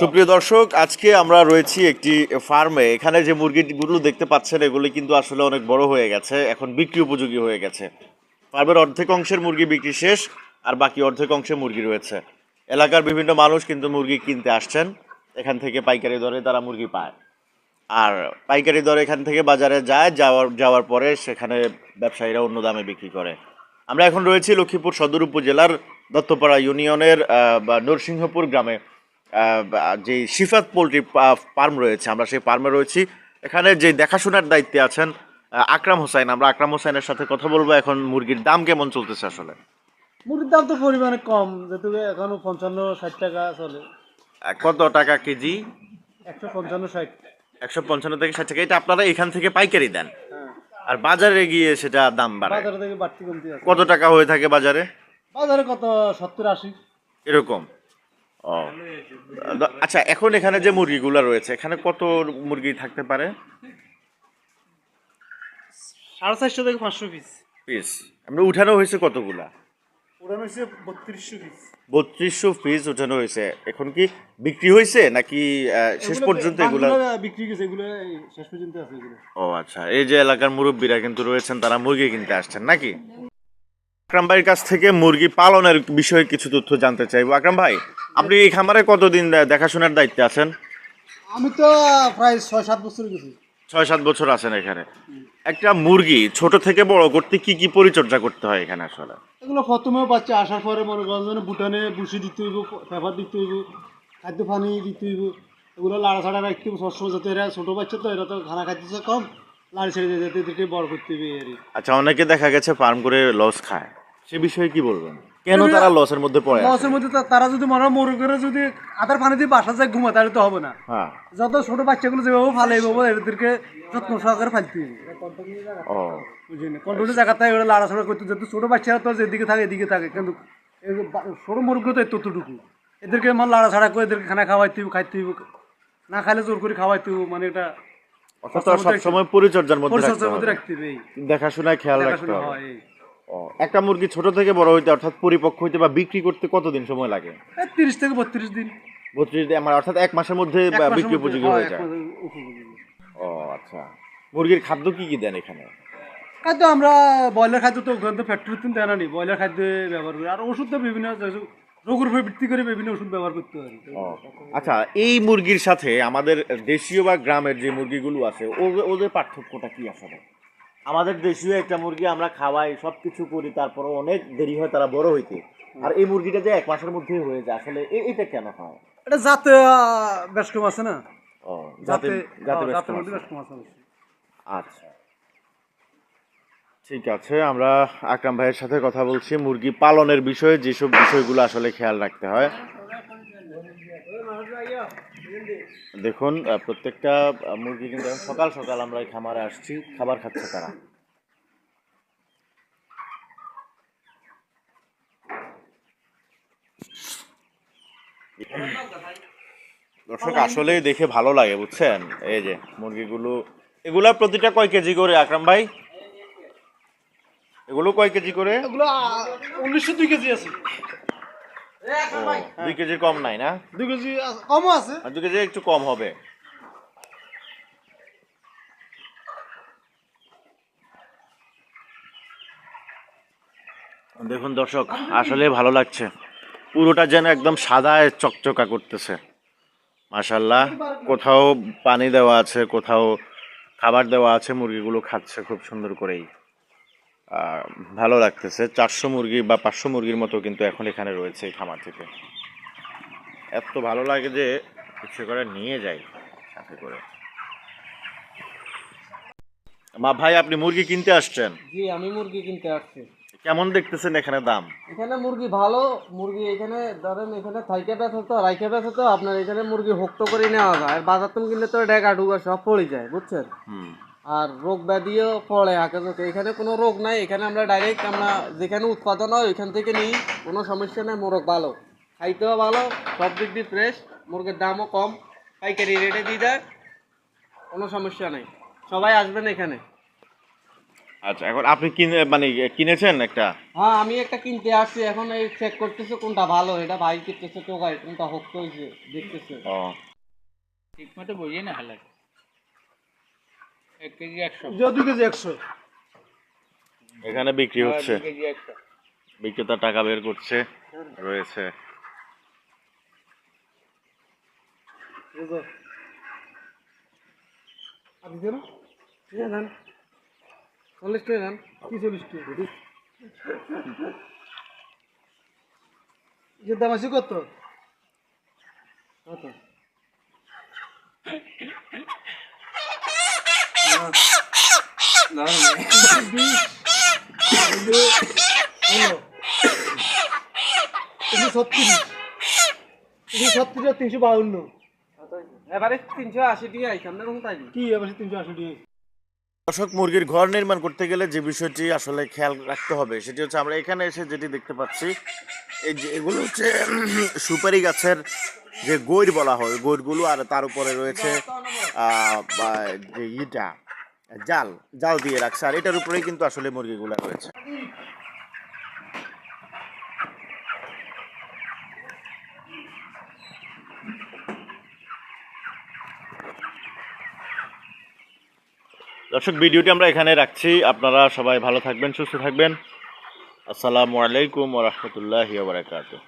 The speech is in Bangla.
সুপ্রিয় দর্শক, আজকে আমরা রয়েছি একটি ফার্মে। এখানে যে মুরগিগুলো দেখতে পাচ্ছেন, এগুলি কিন্তু আসলে অনেক বড় হয়ে গেছে, এখন বিক্রি উপযোগী হয়ে গেছে। ফার্মের অর্ধেক অংশের মুরগি বিক্রি শেষ, আর বাকি অর্ধেক অংশে মুরগি রয়েছে। এলাকার বিভিন্ন মানুষ কিন্তু মুরগি কিনতে আসছেন, এখান থেকে পাইকারি দরে তারা মুরগি পায়। আর পাইকারি দরে এখান থেকে বাজারে যায়, যাওয়ার যাওয়ার পরে সেখানে ব্যবসায়ীরা অন্য দামে বিক্রি করে। আমরা এখন রয়েছি লক্ষ্মীপুর সদর উপজেলার দত্তপাড়া ইউনিয়নের বা নরসিংহপুর গ্রামে। যে সিফাত পোলট্রি ফার্ম রয়েছে আমরা সেই ফার্মে রয়েছি। এখানে যে দেখাশোনার দায়িত্বে আছেন আকরাম হোসাইন। আমরা আকরাম হোসাইনের সাথে কথা বলব এখন মুরগির দাম কেমন চলতেছে আসলে? মুরগির দাম তো পরিমাণে কম যেহেতু এখনও পঞ্চান্ন ষাট টাকা চলে। কত টাকা কেজি? একশো পঞ্চান্ন ষাট। একশো পঞ্চান্ন থেকে ষাট টাকা। এটা আপনারা এখান থেকে পাইকারি দেন? হ্যাঁ। আর বাজারে গিয়ে সেটা দাম বাড়ে বাজারে থেকে বাড়তি কমতি কত টাকা হয়ে থাকে বাজারে? বাজারে কত সত্তর আশি। এরকম? ও আচ্ছা এখন এখানে যে মুরগিগুলো রয়েছে এখানে কত মুরগি থাকতে পারে? সাড়ে চারশো থেকে পাঁচশো পিস পিস আমরা উঠানো হয়েছে কতগুলা? বত্রিশশো পিস বত্রিশশো পিস উঠানো হয়েছে। এখন কি বিক্রি হয়েছে নাকি শেষ পর্যন্ত এগুলা বিক্রি গেছে এগুলো শেষ পর্যন্ত আছে ও আচ্ছা। এই যে এলাকার মুরব্বীরা কিন্তু রয়েছেন তারা মুরগি কিনতে আসছেন নাকি? আকরাম ভাইয়ের কাছ থেকে মুরগি পালনের বিষয়ে কিছু তথ্য জানতে চাইব। আকরাম ভাই আপনি এই খামারে কতদিন দেখাশোনার দায়িত্বে আছেন? আমি তো প্রায় ছয় সাত বছর গেছি। ছয় সাত বছর আছেন এখানে। একটা মুরগি ছোট থেকে বড় করতে কি কি পরিচর্যা করতে হয় এখানে আসলে? এগুলো প্রথমেও বাচ্চা আসার পরে মনে করেন বুটানে বুসি দিতে হইব পেপার দিতে হইব খাদ্য পানি দিতে হইব। এগুলো লাড়া ছাড়া রাখতে সবসময় যাতে এরা ছোটো বাচ্চা তো এরা তো খানা খাইতেছে কম। লাড়ি ছেড়ে দিয়ে যাতে বড় করতে হবে আর আচ্ছা অনেকে দেখা গেছে ফার্ম করে লস খায়। সে বিষয়ে কি বলবেন? কেন তারা লসের মধ্যে পড়ে লসের মধ্যে তারা যদি হয় মরে করে যদি আধার পানি দিয়ে বাসা যায় ঘুমা তাহলে তো হবে না। হ্যাঁ। যত ছোট বাচ্চাগুলো যেভাবে ফালে এইভাবে এদেরকে যত্ন সহকারে ফালতে হবে। কন্ট্রোলের জায়গাতে এগুলো লাড়াছাড়া করতে যেহেতু ছোট বাচ্চারা তো যেদিকে থাকে এদিকে থাকে। কিন্তু ছোট মুরগি তো ততটুকু। এদেরকে মানে লাড়াছাড়া করে এদেরকে খানা খাওয়াইতে হবে খাইতে হবে। না খাইলে জোর করে খাওয়াইতে হবে মানে এটা অর্থাৎ সবসময় পরিচর্যার মধ্যে রাখতে হবে। রাখতে হবে এই। দেখাশোনায় খেয়াল রাখতে হবে। এই। ও, একটা মুরগি ছোট থেকে বড় হইতে অর্থাৎ পরিপক্ক হইতে বা বিক্রি করতে কতদিন সময় লাগে? তিরিশ থেকে বত্রিশ দিন। বত্রিশ দিন আমার অর্থাৎ এক মাসের মধ্যে বিক্রি উপযোগী হয়ে যায়। ও আচ্ছা। মুরগির খাদ্য কি কি দেন এখানে? খাদ্য আমরা ব্রয়লার খাদ্য তো ওখানে তো ফ্যাক্টরিতে দেয় না ব্রয়লার খাদ্য ব্যবহার করি। আর ওষুধ তো বিভিন্ন রোগের উপর ভিত্তি করে বিভিন্ন ওষুধ ব্যবহার করতে পারি। আচ্ছা এই মুরগির সাথে আমাদের দেশীয় বা গ্রামের যে মুরগিগুলো আছে ওদের পার্থক্যটা কি আসলে আমাদের দেশীয় একটা মুরগি আমরা খাওয়াই সব কিছু করি তারপরে অনেক দেরি হয় তারা বড় হইতে। আর এই মুরগিটা যে এক মাসের মধ্যে হয়ে যায় আসলে এটা কেন হয়? এটা জাতে আহ, বেশ কম আছে না? যাতে হ্যাঁ, বেশ কম আছে। আচ্ছা। ঠিক আছে, আমরা আকরাম ভাইয়ের সাথে কথা বলছি। মুরগি পালনের বিষয়ে, যেসব বিষয়গুলো আসলে খেয়াল রাখতে হয়। দেখুন প্রত্যেকটা মুরগি কিন্তু সকাল সকাল আমরা এই খামারে আসছি। খাবার খাচ্ছে তারা দর্শক আসলে দেখে ভালো লাগে, বুঝছেন? এই যে মুরগিগুলো, এগুলা প্রতিটা কয় কেজি করে, আকরাম ভাই? এগুলো কয় কেজি করে? এগুলো উনিশশো দুই কেজি আছে। দুই কেজির কম নাই না? দুই কেজি কমও আছে। আর দু কেজি একটু কম হবে। দেখুন দর্শক আসলে ভালো লাগছে। পুরোটা যেন একদম সাদায় চকচকা করতেছে। মাশাল্লাহ কোথাও পানি দেওয়া আছে কোথাও খাবার দেওয়া আছে মুরগিগুলো খাচ্ছে খুব সুন্দর করেই। ভালো লাগতেছে। চারশো মুরগি বা পাঁচশো মুরগির মতো কিন্তু এখন এখানে রয়েছে এই খামার থেকে। এত ভালো লাগে যে ইচ্ছে করে নিয়ে যাই সাথে করে। মা ভাই আপনি মুরগি কিনতে আসছেন? জি আমি মুরগি কিনতে আসছি। কেমন দেখতেছেন এখানে দাম? এখানে মুরগি ভালো। মুরগি এখানে ধরেন এখানে থাইকে বেচা তো রাইকে বেচা তো আপনার এখানে মুরগি হোক্ত করে নেওয়া যায়। আর বাজার তুমি কিনলে তো ডেকা ডুগা সব পড়ে যায় বুঝছেন? হুম। আর রোগ ব্যাধিও পড়ে চোখে। এখানে কোনো রোগ নাই এখানে আমরা ডাইরেক্ট আমরা যেখানে উৎপাদন হয় ওইখান থেকে নিই কোনো সমস্যা নেই মোরগ ভালো। খাইতেও ভালো সব দিক দিয়ে ফ্রেশ মুরগির দামও কম পাইকারি রেটে দিয়ে দেয় কোনো সমস্যা নেই। সবাই আসবেন এখানে। আচ্ছা এখন আপনি কিনে মানে কিনেছেন একটা? হ্যাঁ আমি একটা কিনতে আসছি এখন এই চেক করতেছে কোনটা ভালো এটা ভাই কিনতেছে টোকাই কোনটা হক্ত হয়েছে দেখতেছে। ও। ঠিক মতো বুঝিয়ে না হালাক এক কেজি একশো। দুই কেজি একশো। এখানে বিক্রি হচ্ছে। দু কেজি একশো। বিক্রেতা টাকা বের করছে রয়েছে। বুঝো আর দিতে না? ঠিক আছে চল্লিশ টাকা দেন কি চল্লিশ টাকা? যে দাম আছে কত? কত? হলো তিনশো ছত্রিশ তিনশো দর্শক, মুরগির ঘর নির্মাণ করতে গেলে যে বিষয়টি আসলে খেয়াল রাখতে হবে, সেটি হচ্ছে আমরা এখানে এসে যেটি দেখতে পাচ্ছি, এই যে এগুলো হচ্ছে সুপারি গাছের যে গৈর বলা হয় গৈরগুলো আর তার উপরে রয়েছে যে ইটা। জাল জাল দিয়ে রাখছে। আর এটার উপরেই কিন্তু আসলে মুরগিগুলো রয়েছে। দর্শক, ভিডিওটি আমরা এখানে রাখছি। আপনারা সবাই ভালো থাকবেন, সুস্থ থাকবেন। আসসালামু আলাইকুম ওরহমতুল্লাহি বারাকাতুহ।